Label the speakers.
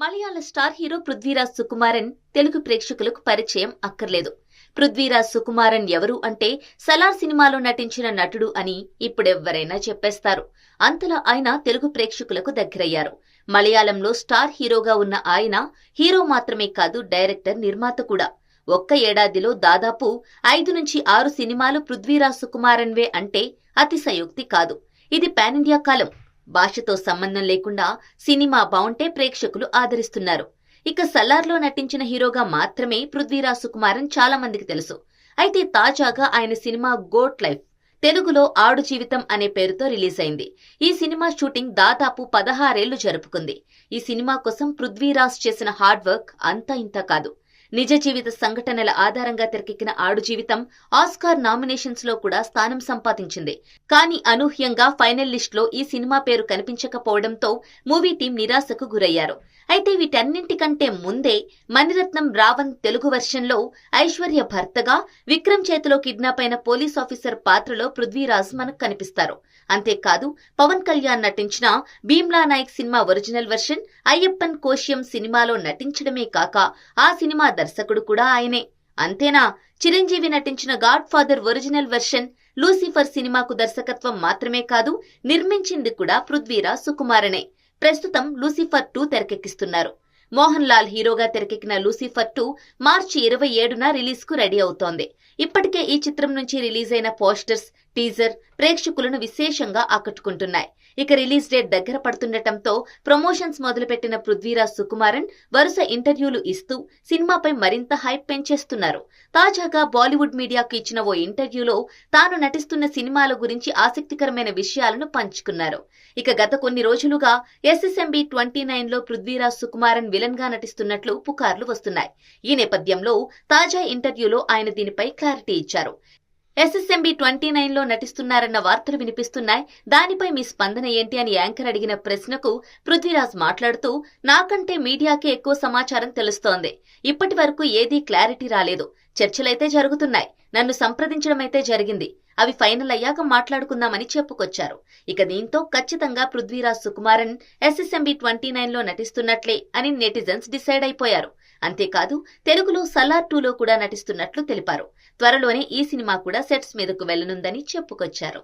Speaker 1: మలయాళ star hero Prithviraj Sukumaran Telugu ప్రేక్షకులకు పరిచయం అక్కర్లేదు. పృథ్వీరాజ్ సుకుమారన్ ఎవరు అంటే సలార్ సినిమాలో నటించిన నటుడు అని ఇప్పుడెవ్వరైనా చెప్పేస్తారు. అంతలా ఆయన తెలుగు ప్రేక్షకులకు దగ్గరయ్యారు. మలయాళంలో స్టార్ హీరోగా ఉన్న ఆయన హీరో మాత్రమే కాదు డైరెక్టర్ నిర్మాత కూడా. ఒక్క ఏడాదిలో దాదాపు ఐదు నుంచి ఆరు సినిమాలు పృథ్వీరాజ్ సుకుమారన్వే అంటే అతిశయోక్తి కాదు. ఇది పాన్ ఇండియా కాలం. భాషతో సంబంధం లేకుండా సినిమా బావుంటే ప్రేక్షకులు ఆదరిస్తున్నారు. ఇక సలార్లో నటించిన హీరోగా మాత్రమే పృథ్వీరాజ్ సుకుమారన్ చాలా మందికి తెలుసు. అయితే తాజాగా ఆయన సినిమా గోట్ లైఫ్ తెలుగులో ఆడు జీవితం అనే పేరుతో రిలీజ్ అయింది. ఈ సినిమా షూటింగ్ దాదాపు పదహారేళ్ళు జరుపుకుంది. ఈ సినిమా కోసం పృథ్వీరాజ్ చేసిన హార్డ్ వర్క్ అంతా ఇంత కాదు. నిజ జీవిత సంఘటనల ఆధారంగా తెరకెక్కిన ఆడు జీవితం ఆస్కార్ నామినేషన్స్లో కూడా స్థానం సంపాదించింది. కానీ అనూహ్యంగా ఫైనల్ లిస్ట్లో ఈ సినిమా పేరు కనిపించకపోవడంతో మూవీ టీం నిరాశకు గురయ్యారు. అయితే వీటన్నింటికంటే ముందే మణిరత్నం రావణ్ తెలుగు వెర్షన్లో ఐశ్వర్య భర్తగా విక్రమ్ చేతిలో కిడ్నాప్ అయిన పోలీస్ ఆఫీసర్ పాత్రలో పృథ్వీరాజ్ మనకు కనిపిస్తారు. అంతేకాదు పవన్ కళ్యాణ్ నటించిన Bheemla Nayak cinema original version Ayyappan Koshiyum సినిమాలో నటించడమే కాక ఆ సినిమా దర్శకుడు కూడా ఆయనే. అంతేనా? చిరంజీవి నటించిన God father original version Lucifer సినిమాకు దర్శకత్వం మాత్రమే కాదు నిర్మించింది కూడా పృథ్వీరాజ్ సుకుమారనే. ప్రస్తుతం లూసిఫర్ టూ తెరకెక్కిస్తున్నారు. మోహన్ లాల్ హీరోగా తెరకెక్కిన లూసిఫర్ టూ మార్చి ఇరవై ఏడున రిలీజ్కు రెడీ అవుతోంది. ఇప్పటికే ఈ చిత్రం నుంచి రిలీజ్ అయిన పోస్టర్స్ టీజర్ ప్రేక్షకులను విశేషంగా ఆకట్టుకుంటున్నాయి. ఇక రిలీజ్ డేట్ దగ్గర పడుతుండటంతో ప్రమోషన్స్ మొదలుపెట్టిన పృథ్వీరాజ్ సుకుమారన్ వరుస ఇంటర్వ్యూలు ఇస్తూ సినిమాపై మరింత హైప్ పెంచేస్తున్నారు. తాజాగా బాలీవుడ్ మీడియాకు ఇచ్చిన ఓ ఇంటర్వ్యూలో తాను నటిస్తున్న సినిమాల గురించి ఆసక్తికరమైన విషయాలను పంచుకున్నారు. ఇక గత కొన్ని రోజులుగా ఎస్ఎస్ఎంబి ట్వంటీ నైన్లో పృథ్వీరాజ్ సుకుమారన్ విలన్గా నటిస్తున్నట్లు పుకార్లు వస్తున్నాయి. ఈ నేపథ్యంలో తాజా ఇంటర్వ్యూలో ఆయన దీనిపై క్లారిటీ ఇచ్చారు. ఎస్ఎస్ఎంబి ట్వంటీ నైన్లో నటిస్తున్నారన్న వార్తలు వినిపిస్తున్నాయి. దానిపై మీ స్పందన ఏంటి అని యాంకర్ అడిగిన ప్రశ్నకు పృథ్వీరాజ్ మాట్లాడుతూ నాకంటే మీడియాకే ఎక్కువ సమాచారం తెలుస్తోంది. ఇప్పటి వరకు ఏదీ క్లారిటీ రాలేదు. చర్చలైతే జరుగుతున్నాయి. నన్ను సంప్రదించడమైతే జరిగింది. అవి ఫైనల్ అయ్యాక మాట్లాడుకుందామని చెప్పుకొచ్చారు. ఇక దీంతో ఖచ్చితంగా పృథ్వీరాజ్ సుకుమారన్ ఎస్ఎస్ఎంబి ట్వంటీ నైన్లో నటిస్తున్నట్లే అని నెటిజన్స్ డిసైడ్ అయిపోయారు. అంతేకాదు తెలుగులో సలార్ టూలో కూడా నటిస్తున్నట్లు తెలిపారు. త్వరలోనే ఈ సినిమా కూడా సెట్స్ మీదకు వెళ్ళనుందని చెప్పుకొచ్చారు.